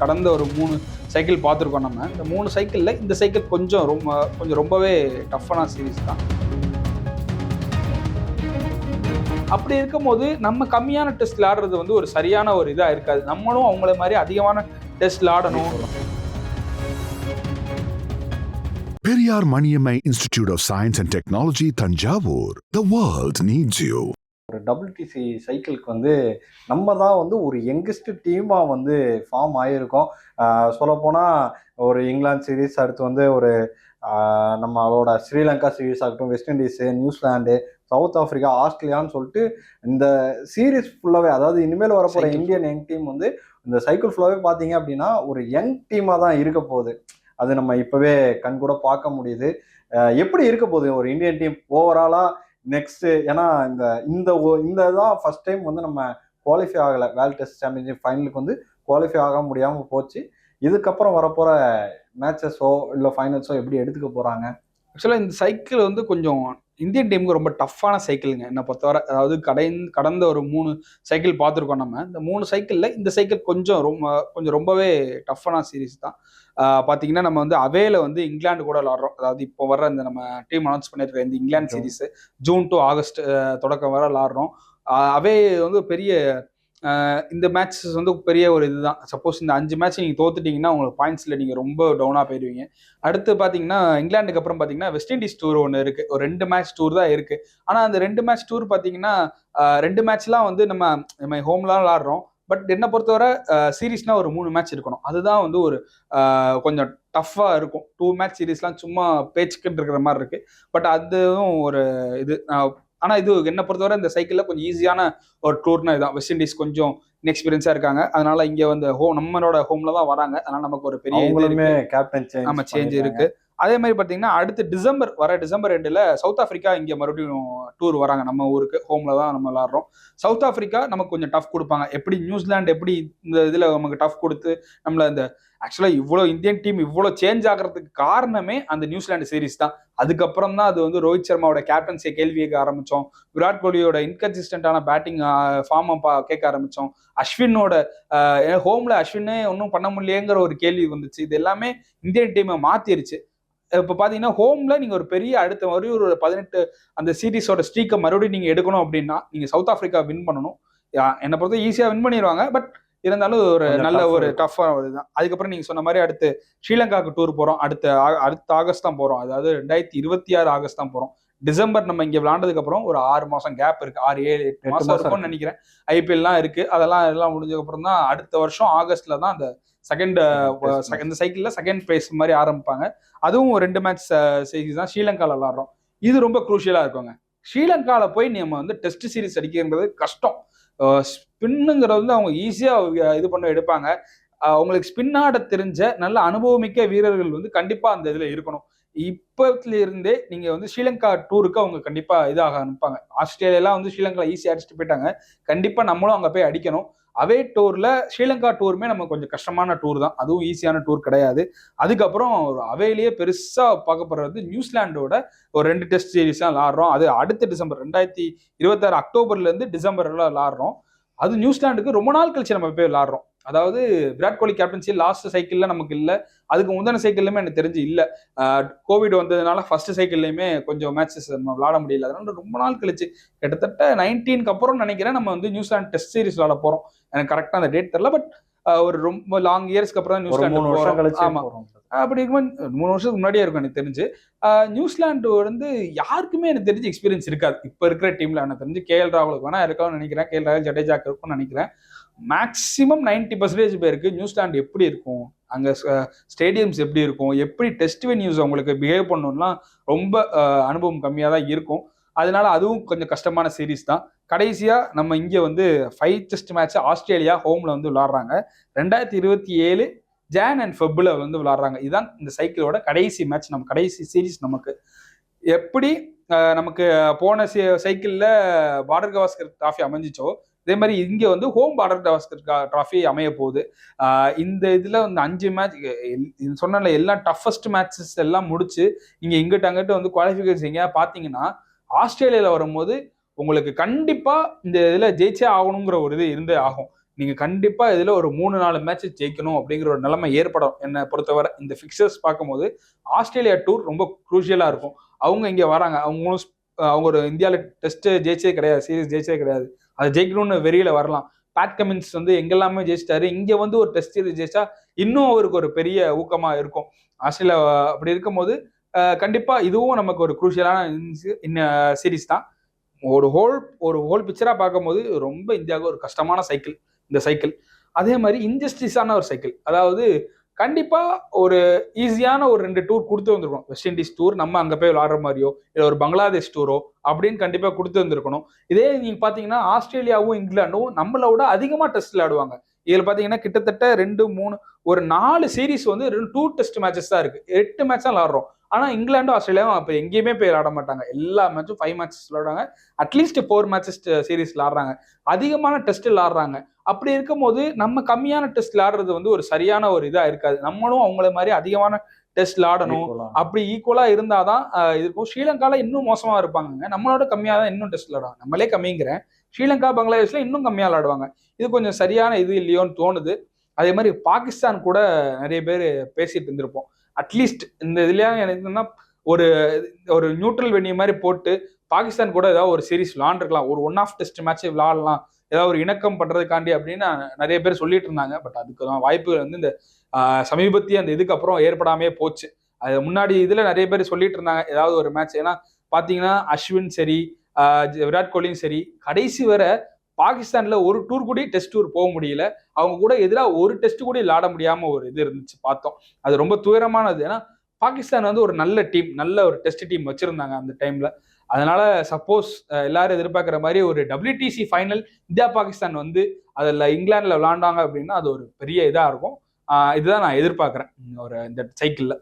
கடந்த ஒரு மூணு சைக்கிள் பார்த்துருக்கோம் நம்ம. இந்த மூணு சைக்கிளில் இந்த சைக்கிள் கொஞ்சம் ரொம்ப கொஞ்சம் ரொம்பவே டஃப்பான சீரீஸ் தான். அப்படி இருக்கும்போது நம்ம கம்மியான டெஸ்ட் ஆடுறது வந்து ஒரு சரியான ஒரு இதாக இருக்காது. நம்மளும் அவங்கள மாதிரி அதிகமான டெஸ்ட் ஆடணும். Periyar Maniammai institute of science and technology Thanjavur. The world needs you ஒரு டபிள்யூடிசி சைக்கிளுக்கு வந்து நம்ம தான் வந்து ஒரு யங்கஸ்ட் டீமாக வந்து ஃபார்ம் ஆகியிருக்கோம் சொல்லப்போனால் ஒரு இங்கிலாந்து சீரீஸ் அடுத்து வந்து ஒரு நம்மளோட ஸ்ரீலங்கா சீரீஸ் ஆகட்டும் West Indies New Zealand South Africa ஆஸ்திரேலியான்னு சொல்லிட்டு இந்த சீரீஸ் ஃபுல்லாகவே அதாவது இனிமேல் வரப்போகிற. இந்தியன் யங் டீம் வந்து இந்த சைக்கிள் ஃபுல்லாகவே பார்த்தீங்க அப்படின்னா ஒரு யங் டீமாக தான் இருக்க போகுது. அது நம்ம இப்போவே கண் கூட பார்க்க முடியுது. எப்படி இருக்க போகுது ஒரு இந்தியன் டீம் ஓவராலாக நெக்ஸ்ட் ஏன்னா இந்த இந்த இந்த தான் ஃபர்ஸ்ட் டைம் வந்து நம்ம குவாலிஃபை ஆகலை. வேர்ல்ட் டெஸ்ட் சாம்பியன்ஷிப் ஃபைனலுக்கு வந்து குவாலிஃபை ஆக முடியாமல் போச்சு. இதுக்கப்புறம் வரப்போகிற மேட்சஸோ இல்லை ஃபைனல்ஸோ எப்படி எடுத்துக்க போகிறாங்க ஆக்சுவலாக இந்த சைக்கிள் வந்து கொஞ்சம் இந்தியன் டீமுக்கு ரொம்ப டஃப்பான சைக்கிளுங்க என்னை பொறுத்தவரை அதாவது கடை கடந்த ஒரு மூணு சைக்கிள் பார்த்துருக்கோம் நம்ம. இந்த மூணு சைக்கிளில் இந்த சைக்கிள் கொஞ்சம் ரொம்ப கொஞ்சம் ரொம்பவே டஃப்பான சீரீஸ் தான். பார்த்தீங்கன்னா நம்ம வந்து அவேல வந்து இங்கிலாந்து கூட விளாட்றோம். அதாவது இப்போ வர இந்த நம்ம டீம் அனௌன்ஸ் பண்ணியிருக்க இந்த England. Series June to August தொடக்கம் வர விளாட்றோம். அவே வந்து பெரிய இந்த மேட்சஸ் வந்து பெரிய ஒரு இதுதான். சப்போஸ் இந்த அஞ்சு மேட்ச் நீங்கள் தோத்துட்டீங்கன்னா உங்களுக்கு பாயிண்ட்ஸில் நீங்கள் ரொம்ப டவுனாக போயிடுவீங்க. அடுத்து பார்த்தீங்கன்னா இங்கிலாந்துக்கு அப்புறம் பார்த்தீங்கன்னா வெஸ்ட் இண்டீஸ் டூர் ஒன்று இருக்குது ஒரு ரெண்டு மேட்ச் டூர் தான் இருக்குது ஆனால் அந்த ரெண்டு மேட்ச் டூர் பார்த்தீங்கன்னா ரெண்டு மேட்ச்லாம் வந்து நம்ம நம்ம ஹோம்லாம் விளாடுறோம். பட் என்னை பொறுத்தவரை சீரீஸ்னால் ஒரு மூணு மேட்ச் இருக்கணும். அதுதான் வந்து ஒரு கொஞ்சம் டஃப்பாக இருக்கும். டூ மேட்ச் சீரீஸ்லாம் சும்மா பேச்சுக்கிட்டு இருக்கிற மாதிரி இருக்குது பட் அதுவும் ஒரு இது. ஆனால் இது என்னை பொறுத்தவரை இந்த சைக்கிளில் கொஞ்சம் ஈஸியான ஒரு டூர்னா இதுதான். வெஸ்ட் இண்டீஸ் கொஞ்சம் எக்ஸ்பீரியன்ஸாக இருக்காங்க. அதனால இங்கே வந்து ஹோ நம்மளோட ஹோம்ல தான் வராங்க. அதனால நமக்கு ஒரு பெரிய கேப்டன் ஆமா சேஞ்ச் இருக்கு. அதே மாதிரி பார்த்தீங்கன்னா அடுத்து டிசம்பர் வர டிசம்பர் ரெண்டில் சவுத் ஆஃப்ரிக்கா இங்கே மறுபடியும் டூர் வராங்க. நம்ம ஊருக்கு ஹோமில் தான் நம்ம விளாட்றோம். சவுத் ஆஃப்ரிக்கா நமக்கு கொஞ்சம் டஃப் கொடுப்பாங்க. எப்படி நியூசிலாண்டு எப்படி இந்த இதில் நமக்கு டஃப் கொடுத்து நம்மளை இந்த ஆக்சுவலாக இவ்வளோ இந்தியன் டீம் இவ்வளோ சேஞ்ச் ஆகிறதுக்கு காரணமே அந்த நியூசிலாண்டு சீரிஸ் தான். அதுக்கப்புறம் தான் அது வந்து ரோஹித் சர்மாவோட கேப்டன்சியை கேள்வி கேட்க ஆரம்பித்தோம் விராட் கோலியோட இன்கன்சிஸ்டன்டான பேட்டிங் ஃபார்மை கேட்க ஆரம்பித்தோம் அஸ்வினோட ஹோமில் அஸ்வினே ஒன்றும் பண்ண முடியலையேங்கிற ஒரு கேள்வி வந்துச்சு. இது எல்லாமே இந்தியன் டீமை மாற்றிருச்சு இப்போ பார்த்தீங்கன்னா ஹோம்ல நீங்க ஒரு பெரிய அடுத்த மறுபடியும் ஒரு பதினெட்டு அந்த சீரீஸோட ஸ்ட்ரீக்கை மறுபடியும் நீங்க எடுக்கணும் அப்படின்னா நீங்க சவுத் ஆப்பிரிக்கா வின் பண்ணணும். என்னை பொறுத்த ஈஸியா வின் பண்ணிடுவாங்க பட் இருந்தாலும் ஒரு நல்ல ஒரு ஒரு இதுதான். அதுக்கப்புறம் நீங்க சொன்ன மாதிரி அடுத்து ஸ்ரீலங்காவுக்கு டூர் போறோம். அடுத்த அடுத்த ஆகஸ்ட் தான் போறோம். அதாவது ரெண்டாயிரத்தி இருபத்தி ஆறு ஆகஸ்ட் தான் போறோம். டிசம்பர் நம்ம இங்க விளாண்டதுக்கு அப்புறம் ஒரு ஆறு மாசம் கேப் இருக்கு. ஆறு ஏழு எட்டு மாசம் இருக்கும்னு இருக்கு. நினைக்கிறேன். ஐபிஎல்லாம் இருக்கு. அதெல்லாம் எல்லாம் முடிஞ்சதுக்கு அப்புறம் தான் அடுத்த வருஷம் ஆகஸ்ட்ல தான் அந்த செகண்ட். இந்த சைக்கிள்ல செகண்ட் பிளேஸ் மாதிரி ஆரம்பிப்பாங்க. அதுவும் ரெண்டு மேட்ச் செய்தி தான் ஸ்ரீலங்கால விளாடுறோம். இது ரொம்ப குரூஷியலா இருக்குங்க. ஸ்ரீலங்கால போய் நம்ம வந்து டெஸ்ட் சீரிஸ் அடிக்கிறது கஷ்டம். ஸ்பின்னுங்கிறது வந்து அவங்க ஈஸியா இது பண்ண எடுப்பாங்க. அஹ் உங்களுக்கு ஸ்பின் ஆட தெரிஞ்ச நல்ல அனுபவமிக்க வீரர்கள் வந்து கண்டிப்பா அந்த இதுல இருக்கணும். இப்பத்துல இருந்தே நீங்க வந்து ஸ்ரீலங்கா டூருக்கு அவங்க கண்டிப்பா இதாக அனுப்பாங்க ஆஸ்திரேலியாலாம் வந்து ஸ்ரீலங்கா ஈஸியா அடிச்சுட்டு போயிட்டாங்க. கண்டிப்பா நம்மளும் அங்க போய் அடிக்கணும். அவே டூர்ல ஸ்ரீலங்கா டூருமே நம்ம கொஞ்சம் கஷ்டமான டூர் தான். அதுவும் ஈஸியான டூர் கிடையாது. அதுக்கப்புறம் ஒரு அவையிலேயே பெருசா பார்க்கப்படுறது நியூசிலாண்டோட ஒரு ரெண்டு டெஸ்ட் சீரிஸ் தான் விளாடுறோம். அது அடுத்த டிசம்பர் ரெண்டாயிரத்தி இருபத்தாறு அக்டோபர்ல இருந்து டிசம்பர்ல விளாடுறோம். அது நியூசிலாண்டுக்கு ரொம்ப நாள் கழிச்சு நம்ம போய் விளாடுறோம். அதாவது விராட் கோலி கேப்டன்சி லாஸ்ட் சைக்கிள்ல நமக்கு இல்ல. அதுக்கு முந்தின சைக்கிள்லையுமே எனக்கு தெரிஞ்சு இல்ல. கோவிட் வந்ததுனால ஃபர்ஸ்ட் சைக்கிள்லையுமே கொஞ்சம் மேட்சஸ் நம்ம விளாட முடியல. அதனால ரொம்ப நாள் கழிச்சு கிட்டத்தட்ட நைன்டீனுக்கு அப்புறம் நினைக்கிறேன் நம்ம வந்து நியூசிலாந்து டெஸ்ட் சீரிஸ் விளாட போறோம். எனக்கு கரெக்டா அந்த டேட் தெரியல. பட் ஒரு ரொம்ப லாங் இயர்ஸ்க்கு அப்புறம் தான் நியூசிலாந்து வருஷம் போறோம். கழிச்சு ஆமா. போறோம். அப்படி இருக்கும்போது மூணு வருஷத்துக்கு முன்னாடியே இருக்கும் எனக்கு தெரிஞ்சு. ஆஹ் நியூசிலாந்து வந்து யாருக்குமே எனக்கு தெரிஞ்சு எக்ஸ்பீரியன்ஸ் இருக்காது. இப்போ இருக்கிற டீம்ல எனக்கு தெரிஞ்சு கேஎல் ராகுலுக்கு வேணா இருக்கலாம்னு நினைக்கிறேன். கேஎல் ராகுல் ஜடேஜாக்கு இருக்கும்னு நினைக்கிறேன். மேக்ஸிமம் 90% பர்சன்டேஜ் பேருக்கு நியூசிலாந்து எப்படி இருக்கும்? அங்கே ஸ்டேடியம்ஸ் எப்படி இருக்கும்? எப்படி டெஸ்ட் வென்யூஸ் அவங்களுக்கு பிஹேவ் பண்ணணும்லாம் ரொம்ப அனுபவம் கம்மியாக தான் இருக்கும். அதனால அதுவும் கொஞ்சம் கஷ்டமான சீரீஸ் தான். கடைசியாக நம்ம இங்கே வந்து ஃபைவ் டெஸ்ட் மேட்ச் ஆஸ்திரேலியா ஹோமில் வந்து விளாடுறாங்க. ரெண்டாயிரத்தி இருபத்தி ஏழு ஜான் அண்ட் ஃபெப்ல வந்து விளாடுறாங்க. இதுதான் இந்த சைக்கிளோட கடைசி மேட்ச் நம்ம கடைசி சீரிஸ் நமக்கு. எப்படி நமக்கு போன சைக்கிளில் பார்டர் கவாஸ்கர் டிராஃபி அமைஞ்சிச்சோ இதே மாதிரி இங்கே வந்து ஹோம் பார்டர் கவாஸ்கர் ட்ராஃபி அமைய போகுது. இந்த இதில் வந்து அஞ்சு மேட்ச் சொன்னல எல்லாம் டஃபஸ்ட் மேட்சஸ் எல்லாம் முடிச்சு இங்கே இங்கிட்ட அங்கிட்ட வந்து குவாலிஃபிகேஷன் எங்கேயா பார்த்தீங்கன்னா ஆஸ்திரேலியாவில் வரும்போது உங்களுக்கு கண்டிப்பாக இந்த இதில் ஜெயிச்சே ஆகணுங்கிற ஒரு இது இருந்தே ஆகும். நீங்கள் கண்டிப்பாக இதில் ஒரு மூணு நாலு மேட்ச் ஜெயிக்கணும் அப்படிங்கிற ஒரு நிலைமை ஏற்படும். என்னை பொறுத்தவரை இந்த ஃபிக்சர்ஸ் பார்க்கும்போது ஆஸ்திரேலியா டூர் ரொம்ப குரூஷியலாக இருக்கும். அவங்க இங்கே வராங்க. அவங்களும் அவங்க ஒரு இந்தியாவில் டெஸ்ட்டு ஜெயிச்சே கிடையாது சீரீஸ் ஜெயிச்சே கிடையாது. அதை ஜெயிக்கணும்னு வெறியில வரலாம். பேட் கமின்ஸ் வந்து எங்கெல்லாமே ஜெயிச்சிட்டாரு. இங்க வந்து ஒரு டெஸ்ட் சீரிஸ் ஜெயிச்சா இன்னும் அவருக்கு ஒரு பெரிய ஊக்கமா இருக்கும். ஆஸ்திரேலியா அப்படி இருக்கும்போது கண்டிப்பா இதுவும் நமக்கு ஒரு குரூஷியலான சீரிஸ் தான். ஒரு ஹோல் ஒரு ஹோல் பிக்சரா பார்க்கும்போது ரொம்ப இந்தியாவுக்கு ஒரு கஷ்டமான சைக்கிள் இந்த சைக்கிள் அதே மாதிரி இன்ஜஸ்டிஸான ஒரு சைக்கிள் அதாவது கண்டிப்பா ஒரு ஈஸியான ஒரு ரெண்டு டூர் கொடுத்து வந்திருக்கணும். வெஸ்ட் இண்டீஸ் டூர் நம்ம அங்க போய் விளாடுற மாதிரியோ இல்லை ஒரு பங்களாதேஷ் டூரோ அப்படின்னு கண்டிப்பா கொடுத்து வந்திருக்கணும். இதே நீங்க பாத்தீங்கன்னா ஆஸ்திரேலியாவும் இங்கிலாண்டும் நம்மளோட அதிகமா டெஸ்ட் விளையாடுவாங்க. இதுல பாத்தீங்கன்னா கிட்டத்தட்ட ரெண்டு மூணு ஒரு நாலு சீரிஸ் வந்து ரெண்டு டூ டெஸ்ட் மேட்சஸ் தான் இருக்கு. எட்டு மேட்ச் தான் விளாடுறோம் ஆனா இங்கிலாண்டும் ஆஸ்திரேலியாவும் அப்ப எங்கேயுமே போய் விளாட மாட்டாங்க. எல்லா மேட்சும் ஃபைவ் மேட்சஸ் விளாடுறாங்க at least four matches series விளாடுறாங்க அதிகமான டெஸ்ட் விளாடுறாங்க அப்படி இருக்கும்போது நம்ம கம்மியான டெஸ்ட் விளாடுறது வந்து ஒரு சரியான ஒரு இதா இருக்காது. நம்மளும் அவங்கள மாதிரி அதிகமான டெஸ்ட் Equal-ஆ. அப்படி ஈக்குவலா இருந்தாதான் இது இருக்கும் ஸ்ரீலங்கால இன்னும் மோசமா இருப்பாங்க நம்மளோட கம்மியா தான் இன்னும் டெஸ்ட் விளாடுவாங்க நம்மளே கம்மிங்கிறேன். ஸ்ரீலங்கா பங்களாதேஷ்ல இன்னும் கம்மியா விளாடுவாங்க இது கொஞ்சம் சரியான இது இல்லையோன்னு தோணுது. அதே மாதிரி பாகிஸ்தான் கூட நிறைய பேர் பேசிட்டு இருந்திருப்போம். அட்லீஸ்ட் இந்த இதுலயா எனக்கு என்னன்னா ஒரு ஒரு நியூட்ரல் வெனிய மாதிரி போட்டு பாகிஸ்தான் கூட ஏதாவது ஒரு சீரிஸ் விளாண்டுருக்கலாம். ஒரு ஒன் ஆஃப் டெஸ்ட் மேட்ச் விளாடலாம். ஏதாவது ஒரு இணக்கம் பண்றதுக்காண்டி அப்படின்னு நிறைய பேர் சொல்லிட்டு இருந்தாங்க. பட் அதுக்கு தான் வாய்ப்புகள் வந்து இந்த சமீபத்திய அந்த இதுக்கு அப்புறம் ஏற்படாமே போச்சு. அது முன்னாடி இதுல நிறைய பேர் சொல்லிட்டு இருந்தாங்க. ஏதாவது ஒரு மேட்ச் ஏன்னா பாத்தீங்கன்னா அஸ்வின் சரி விராட் கோலியும் சரி கடைசி வரை பாகிஸ்தான்ல ஒரு டூர் கூட டெஸ்ட் டூர் போக முடியல. அவங்க கூட எதிராக ஒரு டெஸ்ட் கூட விளாட முடியாம ஒரு இது இருந்துச்சு பார்த்தோம். அது ரொம்ப துயரமானது. ஏன்னா பாகிஸ்தான் வந்து ஒரு நல்ல டீம் நல்ல ஒரு டெஸ்ட் டீம் வச்சிருந்தாங்க அந்த டைம்ல அதனால சப்போஸ் எல்லாரும் எதிர்பார்க்குற மாதிரி ஒரு டபிள்யூடிசி ஃபைனல் இந்தியா பாகிஸ்தான் வந்து அதில் இங்கிலாந்தில் விளாண்டாங்க அப்படின்னா அது ஒரு பெரிய இதாக இருக்கும். இதுதான் நான் எதிர்பார்க்குறேன். ஒரு இந்த சைக்கிளில்